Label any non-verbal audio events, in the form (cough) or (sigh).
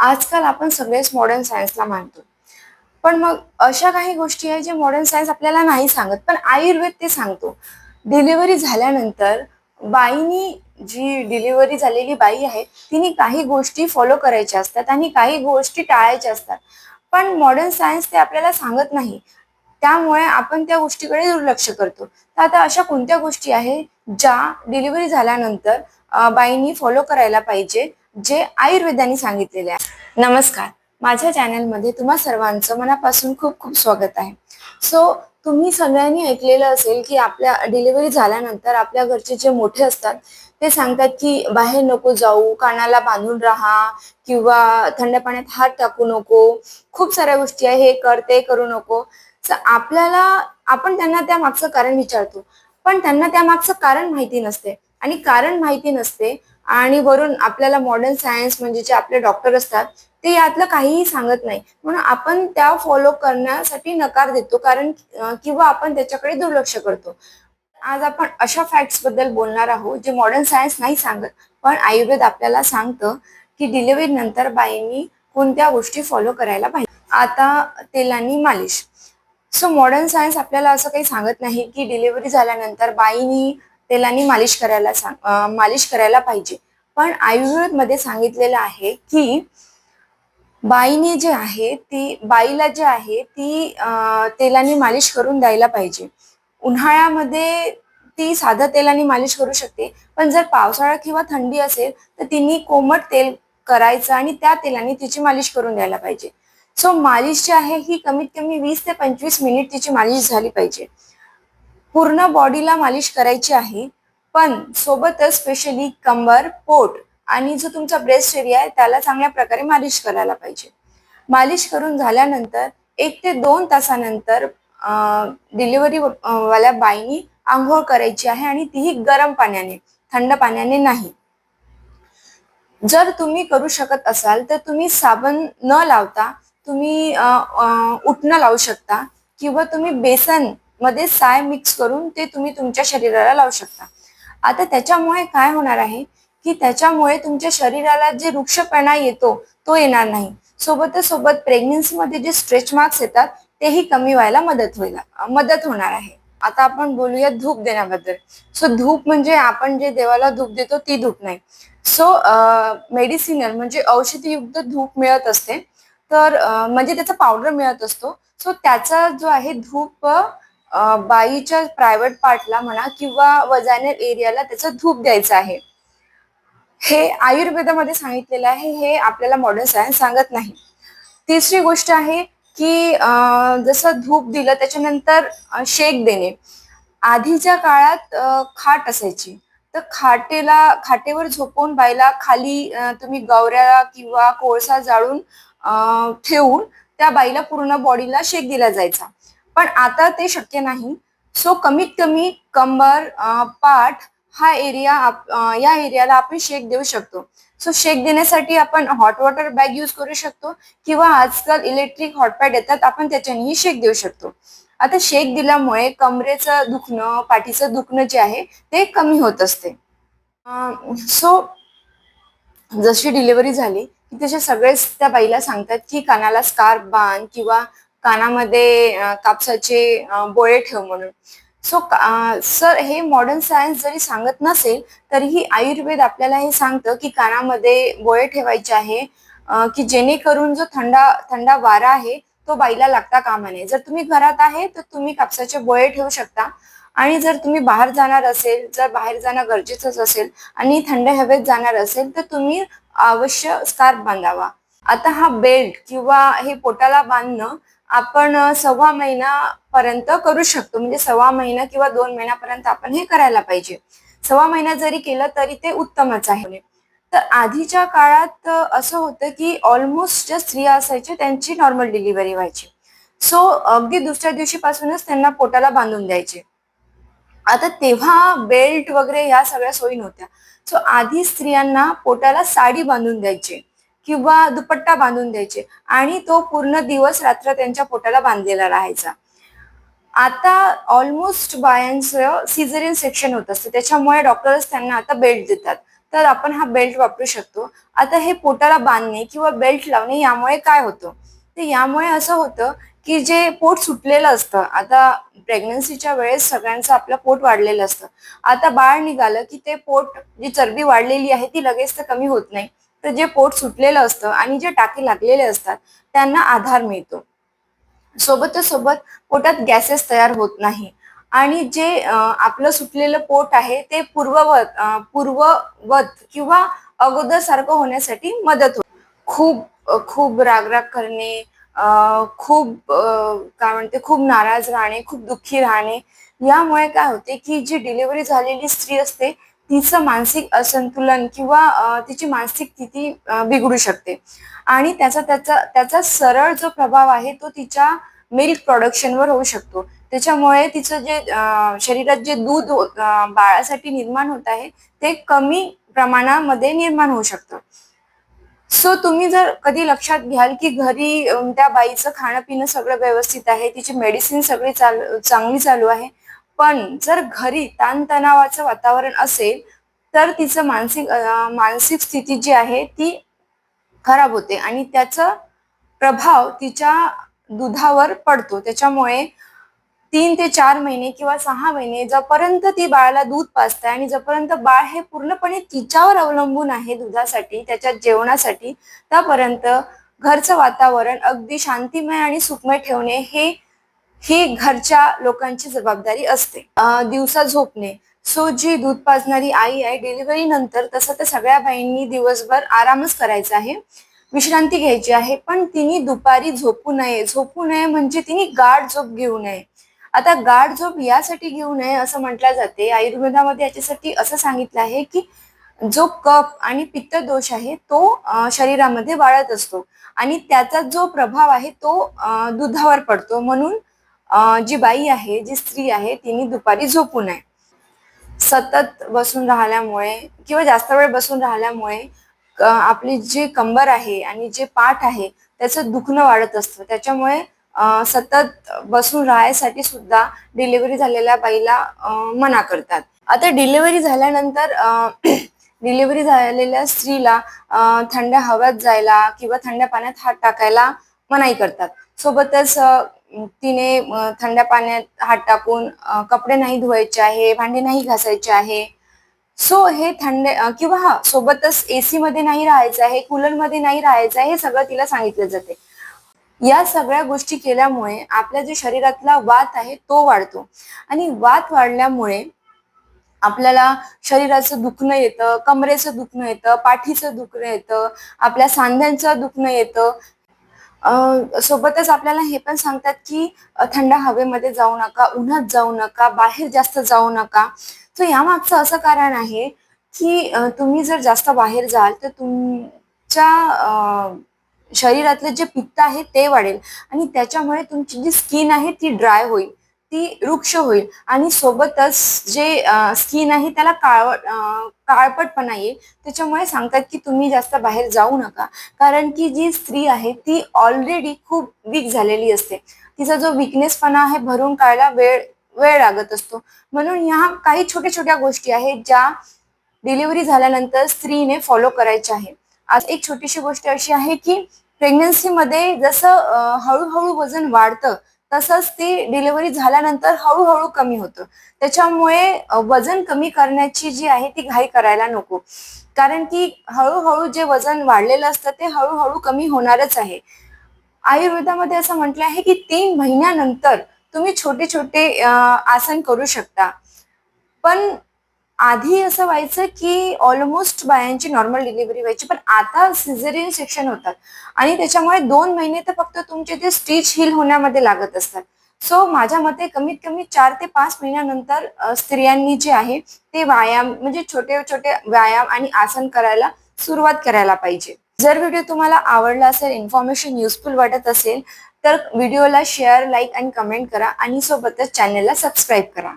आजकाल आपण सगळेच मॉडर्न सायन्सला मानतो पण मग अशा काही गोष्टी आहेत जे मॉडर्न सायन्स आपल्याला नाही सांगत पण आयुर्वेद ते सांगतो. डिलिव्हरी झाल्यानंतर बाईनी जी डिलिव्हरी झालेली बाई आहे तिने काही गोष्टी फॉलो करायच्या असतात आणि काही गोष्टी टाळायच्या असतात. पण मॉडर्न सायन्स ते आपल्याला सांगत नाही. त्यामुळे आपण त्या गोष्टीकडे दुर्लक्ष करतो. तर आता अशा कोणत्या गोष्टी आहे ज्या डिलिव्हरी झाल्यानंतर बाईंनी फॉलो करायला पाहिजे? जे आयुर्वेदाने सांगितलेले आहे. नमस्कार. माझ्या चॅनलमध्ये तुम्हा सर्वांचं मनापासून खूप खूप स्वागत आहे. सो तुम्ही सगळ्यांनी ऐकलेलं असेल की आपल्या डिलिव्हरी झाल्यानंतर आपल्या घरचे जे मोठे असतात ते सांगतात की बाहेर नको जाऊ कानाला बांधून राहा किंवा थंड पाण्यात हात टाकू नको. खूप साऱ्या गोष्टी आहे हे कर ते करू नको. तर आपल्याला आपण त्यांना त्या मागचं कारण विचारतो. पण त्यांना त्या मागचं कारण माहिती नसते. आणि कारण माहिती नसते आणि वरून आपल्याला मॉडर्न सायन्स म्हणजे जे आपले डॉक्टर असतात ते यातलं काहीही सांगत नाही. म्हणून आपण त्या फॉलो करण्यासाठी नकार देतो. कारण किंवा आपण त्याच्याकडे दुर्लक्ष करतो. आज आपण अशा फॅक्ट्सबद्दल बोलणार आहोत जे मॉडर्न सायन्स नाही सांगत. पण आयुर्वेद आपल्याला सांगतं की डिलिव्हरी नंतर बाईंनी कोणत्या गोष्टी फॉलो करायला पाहिजे. आता तेलानी मालिश. सो मॉडर्न सायन्स आपल्याला असं काही सांगत नाही की डिलिव्हरी झाल्यानंतर बाईनी तेलाने मालिश करायला सांग मालिश करायला पाहिजे. पण आयुर्वेदमध्ये सांगितलेलं आहे की बाईने जे आहे ती बाईला जे आहे ती तेलाने मालिश करून द्यायला पाहिजे. उन्हाळ्यामध्ये ती साधं तेलाने मालिश करू शकते पण जर पावसाळा किंवा थंडी असेल तर तिने कोमट तेल करायचं आणि त्या तेलाने तिची मालिश करून द्यायला पाहिजे. सो मालिश जी आहे ही कमीत कमी वीस ते पंचवीस मिनिट तिची मालिश झाली पाहिजे. पूर्ण बॉडीला मालिश करायची आहे. पण सोबतच स्पेशली कंबर पोट आणि जो तुमचा ब्रेस्ट एरिया आहे त्याला चांगल्या प्रकारे मालिश करायला पाहिजे. मालिश करून झाल्यानंतर एक ते दोन तासानंतर डिलिव्हरी वाल्या बाईनी आंघोळ करायची आहे आणि तीही गरम पाण्याने थंड पाण्याने नाही. जर तुम्ही करू शकत असाल तर तुम्ही साबण न लावता तुम्ही उठणं लावू शकता किंवा तुम्ही बेसन मध्ये साय मिक्स करून ते तुम्ही तुमच्या शरीराला लावू शकता. आता त्याच्यामुळे काय होणार आहे? की त्याच्यामुळे तुमच्या शरीराला जे वृक्षपणा येतो तो येणार नाही. सोबतच सोबत प्रेग्नन्सीमध्ये जे स्ट्रेच मार्क्स येतात तेही कमी व्हायला मदत होईल मदत होणार आहे. आता आपण बोलूया धूप देण्याबद्दल. सो धूप म्हणजे आपण जे देवाला धूप देतो ती धूप नाही. सो मेडिसिनल म्हणजे औषधीयुक्त धूप मिळत असते. तर म्हणजे त्याचा पावडर मिळत असतो. सो त्याचा जो आहे धूप बाईच्या प्रायव्हेट पार्टला म्हणा किंवा वजानेर एरियाला त्याचा धूप द्यायचा आहे. हे आयुर्वेदामध्ये सांगितलेलं आहे हे आपल्याला मॉडर्न सायन्स सांगत नाही. तिसरी गोष्ट आहे की जसं धूप दिलं त्याच्यानंतर शेक देणे. आधीच्या काळात खाट असायची. तर खाटेला खाटेवर झोपून बायला खाली तुम्ही गवऱ्या किंवा कोळसा जाळून ठेवून त्या बाईला पूर्ण बॉडीला शेक दिला जायचा. पण आता ते शक्य नाही. सो कमीत कमी कंबर पाठ हा एरिया या एरियाला आपण शेक देऊ शकतो. सो शेक देण्यासाठी आपण हॉट वॉटर बॅग यूज करू शकतो किंवा आजकाल इलेक्ट्रिक हॉटपॅड येतात आपण त्याच्यानेही शेक देऊ शकतो. आता शेक दिल्यामुळे कमरेचं दुखणं पाठीचं दुखणं जे आहे ते कमी होत असते. सो जशी डिलिव्हरी झाली की तसे सगळेच त्या बाईला सांगतात की कानाला स्कार्फ बांध किंवा कानामध्ये कापसाचे बोळे ठेव म्हणून. सो सर हे मॉडर्न सायन्स जरी सांगत नसेल तरीही आयुर्वेद आपल्याला हे सांगतं की कानामध्ये बोळे ठेवायचे आहे की जेणेकरून जो थंडा थंडा वारा आहे तो बाईला लागता कामा नये. जर तुम्ही घरात आहे तर तुम्ही कापसाचे बोळे ठेवू शकता. आणि जर तुम्ही बाहेर जाणार असेल जर बाहेर जाणं गरजेचंच असेल आणि थंड हवेत जाणार असेल तर तुम्ही अवश्य स्कार्फ बांधावा. आता हा बेल्ट किंवा हे पोटाला बांधणं आपण सव्वा सव्वा महिन्यापर्यंत करू शकतो. म्हणजे सव्वा महिना किंवा दोन महिन्यापर्यंत आपण हे करायला पाहिजे. सव्वा महिना जरी केलं तरी ते उत्तमच आहे. तर आधीच्या काळात असं होतं की ऑलमोस्ट ज्या स्त्रिया असायच्या त्यांची नॉर्मल डिलिव्हरी व्हायची. सो अगदी दुसऱ्या दिवशीपासूनच त्यांना पोटाला बांधून द्यायचे. आता तेव्हा बेल्ट वगैरे ह्या सगळ्या सोयी नव्हत्या. सो आधी स्त्रियांना पोटाला साडी बांधून द्यायचे. किंवा दुपट्टा बांधून द्यायचे. आणि तो पूर्ण दिवस रात्र त्यांच्या पोटाला बांधलेला राहायचा. आता ऑलमोस्ट बायांचं सिझरियन सेक्शन होत असतं. त्याच्यामुळे डॉक्टर्स त्यांना आता बेल्ट देतात. तर आपण हा बेल्ट वापरू शकतो. आता हे पोटाला बांधणे किंवा बेल्ट लावणे यामुळे काय होतं? तर यामुळे असं होतं की जे पोट सुटलेलं असतं आता प्रेग्नन्सीच्या वेळेस सगळ्यांचं आपलं पोट वाढलेलं असतं. आता बाळ निघालं की ते पोट जी चरबी वाढलेली आहे ती लगेच तर कमी होत नाही. तर जे पोट सुटलेलं असतं आणि जे टाके लागलेले असतात त्यांना आधार मिळतो. सोबतच सोबत पोटात गॅसेस तयार होत नाही. आणि जे आपलं सुटलेलं पोट आहे ते पूर्ववत पूर्ववत किंवा अगोदर सारखं होण्यासाठी मदत होते. खूप खूप रागराग करणे खूप काय म्हणते खूप नाराज राहणे खूप दुःखी राहणे यामुळे काय होते की जी डिलिव्हरी झालेली स्त्री असते तिचं मानसिक असंतुलन किंवा तिची मानसिक स्थिती बिघडू शकते. आणि त्याचा त्याचा त्याचा सरळ जो प्रभाव आहे तो तिच्या मिल्क प्रोडक्शनवर होऊ शकतो. त्याच्यामुळे तिचं जे शरीरात जे दूध बाळासाठी निर्माण होत आहे ते कमी प्रमाणामध्ये निर्माण होऊ शकतं. सो तुम्ही जर कधी लक्षात घ्याल की घरी त्या बाईचं खाणं पिणं सगळं व्यवस्थित आहे तिची मेडिसिन सगळी चालू चांगली चालू आहे पण जर घरी ताणतणावाचं वातावरण असेल तर तिचं मानसिक मानसिक स्थिती जी आहे ती खराब होते आणि त्याचा प्रभाव तिच्या दुधावर पडतो. त्याच्यामुळे तीन ते चार महिने किंवा सहा महिने जोपर्यंत ती बाळाला दूध पाजते आणि जोपर्यंत बाळ हे पूर्णपणे तिच्यावर अवलंबून आहे दुधासाठी त्याच्या जेवणासाठी त्यापर्यंत घरचं वातावरण अगदी शांतिमय आणि सुखमय ठेवणे हे ही घरच्या लोकांची जबाबदारी असते. दिवसा झोपणे सो जी दूध पाजणारी आई आहे डिलिव्हरी नंतर तसं तर सगळ्या बाईंनी दिवसभर आरामच करायचा आहे. विश्रांती घ्यायची आहे पण तिने दुपारी झोपू नये. झोपू नये म्हणजे तिने गाढ झोप घेऊ नये. आता गाढ झोप यासाठी घेऊ नये असं म्हटलं जाते. आयुर्वेदामध्ये याच्यासाठी असं सांगितलं आहे की जो कफ आणि पित्त दोष आहे तो शरीरामध्ये वाळत असतो. आणि त्याचा जो प्रभाव आहे तो दुधावर पडतो. म्हणून जी बाई आहे जी स्त्री आहे तिने दुपारी झोपू नये. सतत बसून राहिल्यामुळे किंवा जास्त वेळ बसून राहिल्यामुळे आपली जी कंबर आहे आणि जे पाठ आहे त्याचं दुखणं वाढत असतं. त्याच्यामुळे सतत बसून राहायसाठी सुद्धा डिलिव्हरी झालेल्या बाईला मना करतात. आता डिलिव्हरी झाल्यानंतर (clears throat) डिलिव्हरी झालेल्या स्त्रीला थंड हव्यात जायला किंवा थंड पाण्यात हात टाकायला मनाई करतात. सोबतच तिने थंड पाण्यात हात टाकून कपडे नाही धुवायचे आहे भांडे नाही घासायचे आहे. सो हे थंड किंवा हा सोबतच एसी मध्ये नाही राहायचं आहे कूलरमध्ये नाही राहायचं आहे हे सगळं तिला सांगितलं जाते. या सगळ्या गोष्टी केल्यामुळे आपल्या जे शरीरातला वात आहे तो वाढतो. आणि वात वाढल्यामुळे आपल्याला शरीराचं दुखणं येतं कमरेचं दुखणं येतं पाठीचं दुखणं येतं आपल्या सांध्यांचं दुखणं येतं. सोबतच आपल्याला हे पण सांगतात की थंड हवेमध्ये जाऊ नका उन्हात जाऊ नका बाहेर जास्त जाऊ नका. तर यामागचं असं कारण आहे की तुम्ही जर जास्त बाहेर जाल तर तुमच्या शरीरातलं जे पित्त आहे ते वाढेल. आणि त्याच्यामुळे तुमची जी स्किन आहे ती ड्राय होईल. ती वृक्ष होईल. आणि सोबतच जे स्किन आहे त्याला काळ काळपटपणा येईल. त्याच्यामुळे सांगतात की तुम्ही जास्त बाहेर जाऊ नका. कारण की जी स्त्री आहे ती ऑलरेडी खूप वीक झालेली असते. तिचा जो विकनेसपणा आहे भरून काढायला वेळ वेळ लागत असतो. म्हणून ह्या काही छोट्या छोट्या गोष्टी आहेत ज्या डिलिव्हरी झाल्यानंतर स्त्रीने फॉलो करायच्या आहे आज एक छोटीशी गोष्ट अशी आहे की प्रेग्नन्सीमध्ये जसं हळूहळू वजन वाढतं तसंच ती डिलिव्हरी झाल्यानंतर हळूहळू कमी होतं. त्याच्यामुळे वजन कमी करण्याची जी आहे ती घाई करायला नको. कारण की हळूहळू जे वजन वाढलेलं असतं ते हळूहळू कमी होणारच आहे. आयुर्वेदामध्ये असं म्हटलं आहे की तीन महिन्यानंतर तुम्ही छोटे छोटे आसन करू शकता. पण आधी असं व्हायचं की ऑलमोस्ट बायांची नॉर्मल डिलिव्हरी व्हायची पण आता सिझेरियन सेक्शन होतात आणि त्याच्यामुळे दोन महिने तर फक्त तुमचे ते स्टिच हिल होण्यामध्ये लागत असतात. सो माझ्या मते कमीत कमी चार ते पाच महिन्यानंतर स्त्रियांनी जे आहे ते व्यायाम म्हणजे छोटे छोटे व्यायाम आणि आसन करायला सुरुवात करायला पाहिजे. जर व्हिडिओ तुम्हाला आवडला असेल इन्फॉर्मेशन युजफुल वाटत असेल तर व्हिडिओला शेअर लाईक आणि कमेंट करा आणि सोबतच चॅनलला सबस्क्राईब करा.